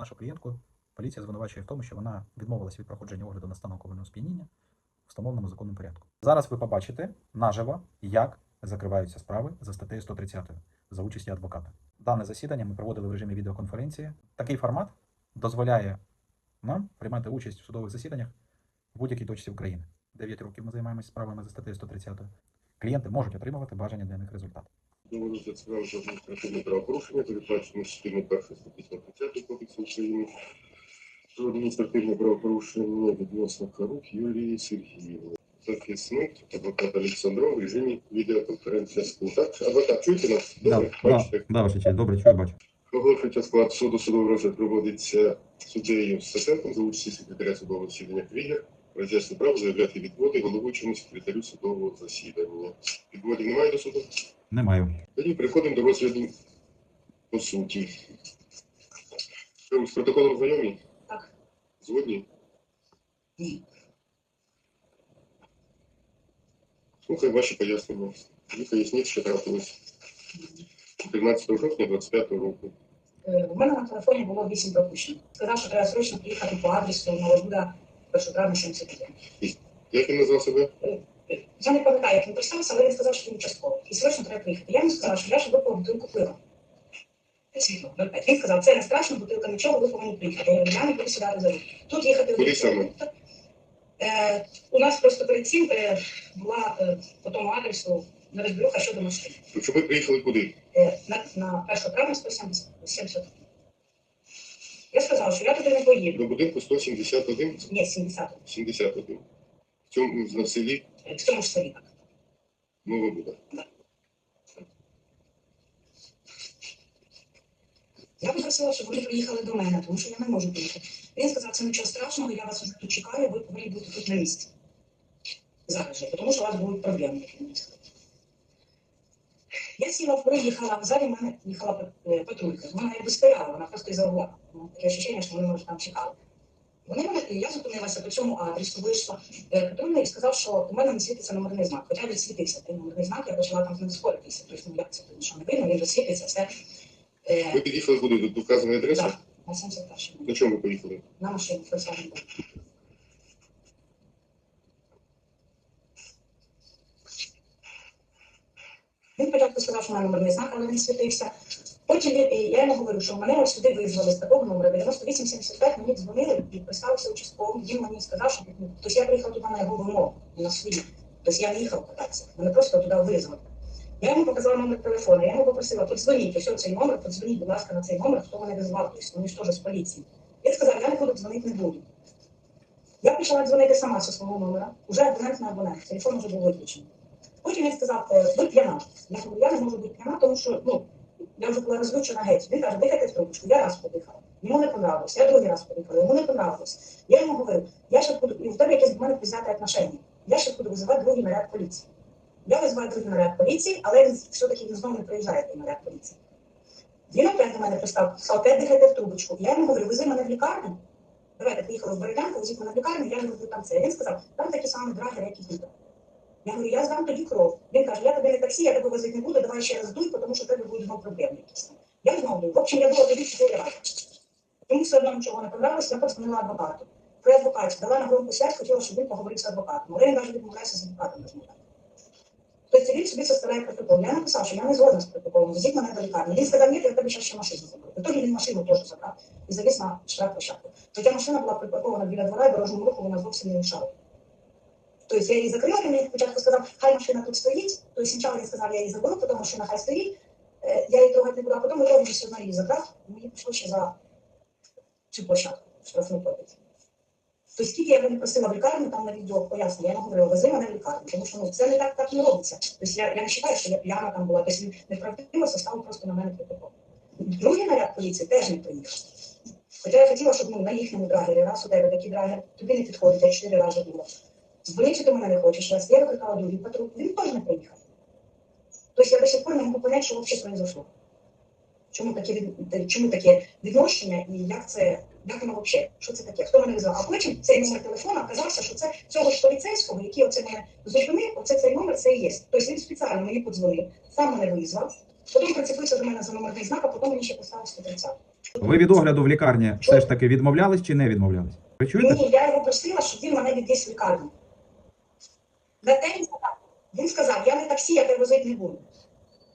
Нашу клієнтку поліція звинувачує в тому, що вона відмовилася від проходження огляду на стан алкогольного сп'яніння в встановленому законному порядку. Зараз ви побачите наживо, як закриваються справи за статтею 130 за участі адвоката. Дане засідання ми проводили в режимі відеоконференції. Такий формат дозволяє нам приймати участь в судових засіданнях в будь-якій точці України. 9 років ми займаємося справами за статтею 130. Клієнти можуть отримувати бажання для них результат. Справи за адміністративне правопорушення, передбачено частиною першої статті 130 Кодексу України про адміністративне правопорушення відносно Харук Юлії Сергіївни. Захисник адвокат Олександров в режимі відеоконференції. Так, адвокат, чуєте нас? Добре, бачите. да, ваша честь, добре, чую, бачу. Оголошується склад суду. Судовий розгляд проводиться суддею Стасенком за участі секретаря судового засідання Крігер. Роз'яснює право заявляти відводи головуючому секретарю судового засідання. Відводів немає до суду? Не маю. Тоді переходимо до розгляду по суті. З протоколом знайомі? Так. Згодні? Ні. Слухай ваші пояснення. Ви поясніть, що трапилось 13 жовтня 25 року. Е, У мене на телефоні було 8 пропущень. Сказав, що треба срочно приїхати по адресу Новобуда, першотравня 71. Як він назвав себе? Я не пам'ятаю, як він представився, але він сказав, що він участковий. І срочно треба приїхати. Я йому сказала, що я ж випила бутилку пива. Світло, Він сказав, це не страшно, бутилка нічого, ви повинні приїхати. Я говорю, я не буду сідати за. Тут їхати Куди саме? Е, у нас просто перед цим е, була е, по тому адресу розбіруха щодо машини. То що ви приїхали куди? Е, на, на 1 травня 170. Я сказала, що я туди не поїду. До будинку 171 Ні, 70. 71. В цьому на селі Е, цьому ж селі так. Нова Я попросила, щоб вони приїхали до мене, тому що я не можу приїхати. Він сказав, це нічого страшного, я вас вже тут чекаю, ви повинні бути тут на місці. Зараз же, тому що у вас будуть проблеми. Я сіла, приїхала, в залі мене їхала патрулька. Вона якби стояла, вона просто ізолювала. Ну, Таке відчуття, що вони може там чекали. Вони мене, я зупинилася по цьому адресу, вийшла е, і сказав, що у мене не світиться номерний знак. Хоча він світився той номерний знак, я почала там з ним споритися. Тобто, ну як це, тому що не видно, він же все. Е, Ви під'їхали куди? До- вказаної адреси? так, на 71 На чому ви поїхали? на машині Volkswagen Він спочатку сказав, що мене номерний знак, але він світився. Він, я йому говорю, що мене сюди визвали з такого номера 9875, мені дзвонили і представився участковим. Він мені сказав, що тобто я приїхав туди на його вимогу, на свої. Тобто я не їхав кататися, мене просто туди визвали. Я йому показала номер телефону, я йому попросила, подзвоніть, ось цей номер, подзвоніть, будь ласка, на цей номер, хто мене визвав, тобто вони ж теж з поліції. Він сказав, я нікуди дзвонити не буду. Я почала дзвонити сама зі свого номера, вже абонент на абонент, телефон вже був виключений. Потім він сказав, е, ви п'яна. Я говорю, я не можу бути п'яна, тому що ну, я вже була розлючена геть. Він каже, дихайте в трубочку. Я раз подихала. Йому не понравилось. Я другий раз подихала, йому не понравилось. Я йому говорю, я ще буду, і в тебе якесь до мене пізнати отношення. Я ще буду визивати другий наряд поліції. Я визиваю другий наряд поліції, але він все-таки він знову не приїжджає той наряд поліції. Він опять до мене пристав, сказав, опять дихайте в трубочку. Я йому говорю, вези мене в лікарню. Давайте поїхали в Бородянку, везіть мене в лікарню, я роблю там це. Він сказав, там такі самі драгери, як і тут. Я говорю, я здам тоді кров. Він каже, я тобі не таксі, я тебе возити не буду, давай ще раз дуй, тому що тебе будуть знову проблеми. Я знову. В общем, я була тоді чотири рази. Йому все одно нічого не понравилось, я подзвонила адвокату. При адвокаті дала на громку связь, хотіла, щоб він поговорив з адвокатом. Але він навіть відмовляється з адвокатом розмовляти. Тобто він собі составляє протокол. Я написав, що я не згодна з протоколом, везіть мене до лікарні. Він сказав, ні, я тебе ще машину заберу. В итоге він машину теж забрав і завіз на штрафплощадку. Хоча машина була припаркована біля двора і дорожньому руху вона зовсім не мішала. Тобто я її закрила, він мені спочатку сказав, хай машина тут стоїть. Тобто спочатку він сказав, я її заберу, потім машина хай стоїть. Е, Я її трогати не буду, а потім я вже все одно її забрав. Мені пішло ще за цю площадку, штрафну платити. Тобто скільки я не просила в лікарню, там на відео пояснення, я йому говорила, вези мене в лікарню, тому що ну, це не так, так не робиться. Тобто я, я не вважаю, що я п'яна там була, тобто він неправдиво составив просто на мене протокол. Другий наряд поліції теж не приїхав. Хоча я хотіла, щоб ну, на їхньому драгері, раз у тебе такий драгер, тобі не підходить, я чотири рази було. Дзвонити ти мене не хочеш, раз я викликала другий патруль, він теж не приїхав. Тобто я до сих пор не можу поняти, що взагалі произошло. Чому таке, чому таке відношення і як це, як воно взагалі, що це таке, хто мене визвав? А потім цей номер телефона оказався, що це цього ж поліцейського, який оце мене зупинив, оце цей номер, це і є. Тобто він спеціально мені подзвонив, сам мене визвав, потім прицепився до мене за номерний знак, а потім мені ще поставив 130. Ви від огляду в лікарні все ж таки відмовлялись чи не відмовлялись? Ви чуєте? Ні, я його просила, щоб він мене відвіз в лікарню. За те він сказав, я не таксі, я тебе возити не буду.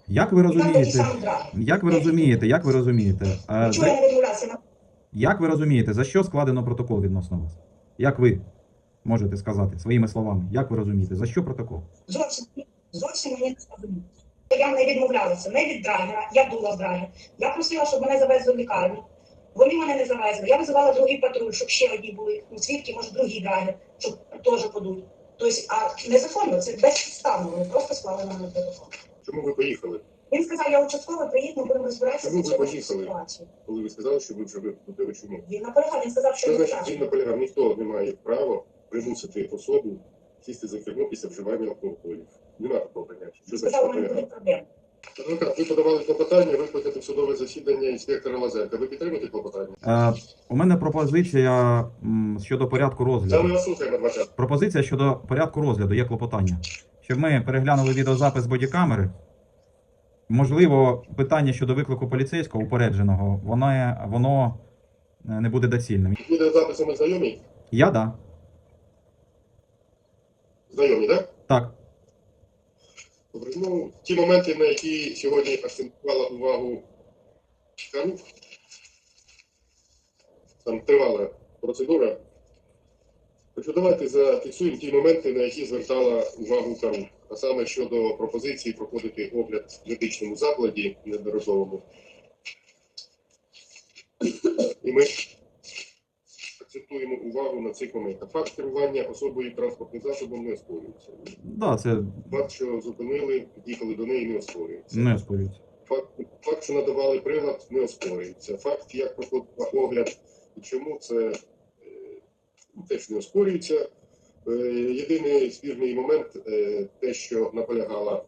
Як ви розумієте? Як ви розумієте? Як ви розумієте? Чого за- Як ви розумієте, за що складено протокол відносно вас? Як ви можете сказати своїми словами? Як ви розумієте, за що протокол? Зовсім, зовсім мені не сказали. Я не відмовлялася, не від драгера, я була в драгер. Я просила, щоб мене завезли в лікарню. Вони мене не завезли. Я визивала другий патруль, щоб ще одні були. Ну, свідки, може, другий драгер, щоб теж подуть. Тобто, а незаконно, це безпідставно, Ми просто склали на телефон. Чому ви поїхали? Він сказав, я участково приїду, ми будемо розбиратися Чому ви поїхали? ситуацію. Коли ви сказали, що ви вже виплатили, чому? Він наполягав, він сказав, що Що не значить він так. наполягав? Ніхто не має права примусити особу сісти за кермо після вживання алкоголю. Нема такого поняття. Що значить Сказав, у мене буде будуть проблеми. Ви подавали клопотання, викликати в судове засідання інспектора Лазенка. Ви підтримуєте клопотання? Е, у мене пропозиція м, щодо порядку Це ми розгляду. вас слухаємо, адвокат. Пропозиція щодо порядку розгляду є клопотання. Щоб ми переглянули відеозапис бодікамери. Можливо, питання щодо виклику поліцейського упередженого, воно, воно е, не буде доцільним. Відеозаписами знайомі? Я да. Знайомі, так? Так. Добре, ну, ті моменти, на які сьогодні акцентувала увагу Карук, там тривала процедура. Що давайте зафіксуємо ті моменти, на які звертала увагу Карук. А саме щодо пропозиції проходити огляд в медичному закладі неодноразовому. І ми акцентуємо увагу на цих моментах. Факт керування особою транспортним засобом не оспорюється. Да, це Факт, що зупинили, під'їхали до неї, не оспорюється. не оспорюється. Факт, факт, що надавали прилад, не оспорюється. Факт, як проходив огляд і чому це е, теж не оспорюється. Е, Єдиний спірний момент е, те, що наполягала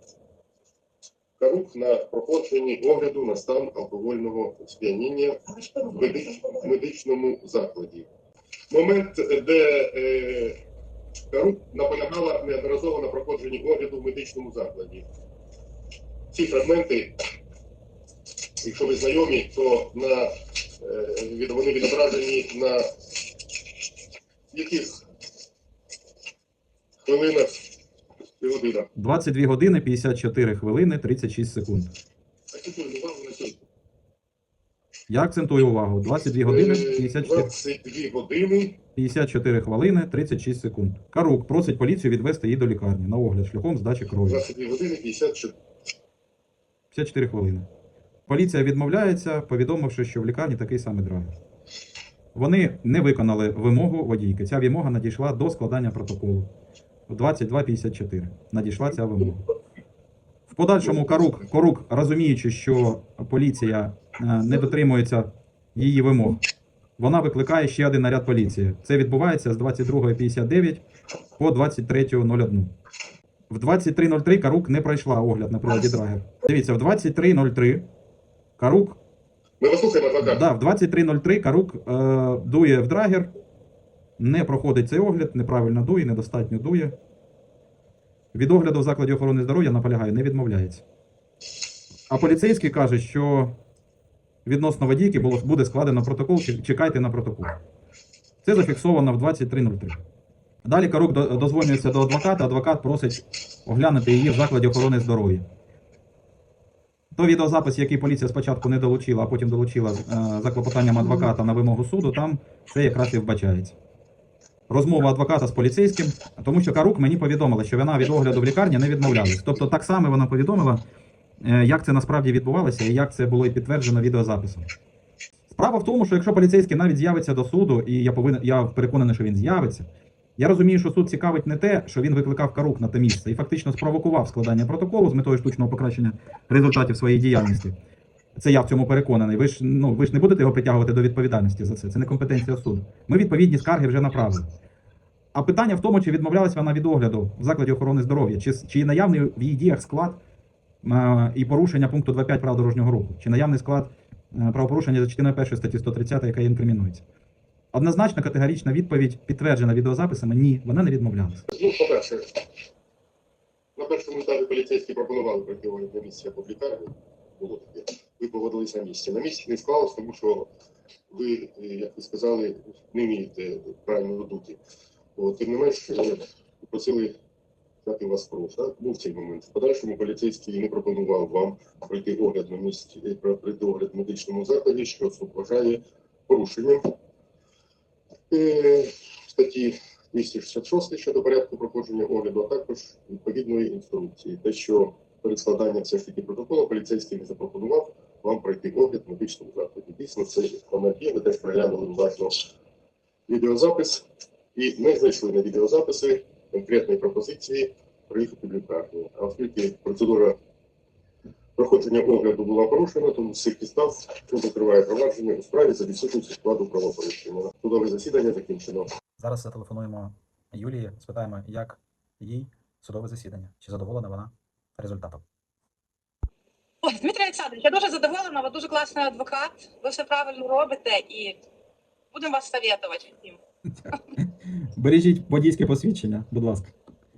Карук на проходженні огляду на стан алкогольного сп'яніння в медичному закладі. Момент, де е, Карук наполягала неодноразово на проходженні огляду в медичному закладі. Ці фрагменти, якщо ви знайомі, то на, е, вони відображені на яких хвилинах і годинах. 22 години 54 хвилини 36 секунд. Акцентую увагу на цьому. Я акцентую увагу. 22 години Е, 54, 22 години 54 хвилини 36 секунд. Карук просить поліцію відвести її до лікарні на огляд шляхом здачі крові. 22 години 54 54 хвилини. Поліція відмовляється, повідомивши, що в лікарні такий самий драгер. Вони не виконали вимогу водійки. Ця вимога надійшла до складання протоколу. В 22.54 надійшла ця вимога. В подальшому Карук, Корук, розуміючи, що поліція е, не дотримується її вимог, вона викликає ще один наряд поліції. Це відбувається з 22.59 по 23.01. В 23.03 Карук не пройшла огляд на приладі Драгер. Дивіться, в 23.03 Карук, Ми вас слухаємо, адвокат. да, в 23.03 Карук е, дує в Драгер, не проходить цей огляд, неправильно дує, недостатньо дує. Від огляду в закладі охорони здоров'я наполягає, не відмовляється. А поліцейський каже, що відносно водійки буде складено протокол, чекайте на протокол. Це зафіксовано в 23.03. Далі Карук до- дозвонюється до адвоката, адвокат просить оглянути її в закладі охорони здоров'я. Той відеозапис, який поліція спочатку не долучила, а потім долучила е, за клопотанням адвоката на вимогу суду, там це якраз і вбачається. Розмова адвоката з поліцейським, тому що Карук мені повідомила, що вона від огляду в лікарні не відмовлялась. Тобто так само вона повідомила, як це насправді відбувалося і як це було і підтверджено відеозаписом. Справа в тому, що якщо поліцейський навіть з'явиться до суду, і я повинен, я переконаний, що він з'явиться. Я розумію, що суд цікавить не те, що він викликав Карук на те місце і фактично спровокував складання протоколу з метою штучного покращення результатів своєї діяльності. Це я в цьому переконаний. Ви ж ну ви ж не будете його притягувати до відповідальності за це. Це не компетенція суду. Ми відповідні скарги вже направили. А питання в тому, чи відмовлялася вона від огляду в закладі охорони здоров'я, чи, чи наявний в її діях склад е, і порушення пункту 2.5 прав дорожнього руху, чи наявний склад е, правопорушення за частиною 1 статті 130, яка інкримінується. Однозначно категорична відповідь підтверджена відеозаписами. Ні, вона не відмовлялася. Ну, по-перше, на першому етапі поліцейські пропонували прийти на місце по лікарні. Було таке. ви поводились на місці. На місці не склалось, тому що ви, е, як ви сказали, не вмієте правильно дути. Тим не менш, е, просили взяти вас кров. Так? Був цей момент. В подальшому поліцейський не пропонував вам пройти огляд на місці, е, пройти огляд в медичному закладі, що вважає порушенням е, статті 266 щодо порядку проходження огляду, а також відповідної інструкції. Те, що перед складанням все ж таки протоколу поліцейський не запропонував вам пройти огляд в медичному закладі. Дійсно, це момент є. Ми теж переглянули уважно відеозапис і не знайшли на відеозаписи конкретної пропозиції приїхати в лікарню. А оскільки процедура проходження огляду була порушена, тому цих підстав суд закриває провадження у справі за відсутністю складу правопорушення. Судове засідання закінчено. Зараз зателефонуємо Юлії, спитаємо, як їй судове засідання, чи задоволена вона результатом. Ой, Дмитрий Олександрович, я дуже задоволена, ви дуже класний адвокат, ви все правильно робите і будемо вас советувати. всім. Бережіть водійське посвідчення, будь ласка.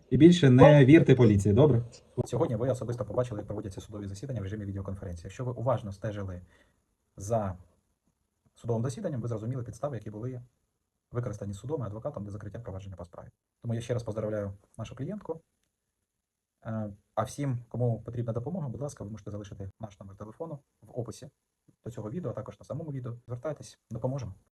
І більше не вірте поліції, добре? Сьогодні ви особисто побачили, як проводяться судові засідання в режимі відеоконференції. Якщо ви уважно стежили за судовим засіданням, ви зрозуміли підстави, які були використані судом і адвокатом для закриття провадження по справі. Тому я ще раз поздравляю нашу клієнтку. Е, А всім, кому потрібна допомога, будь ласка, ви можете залишити наш номер телефону в описі до цього відео, а також на самому відео. Звертайтесь, допоможемо.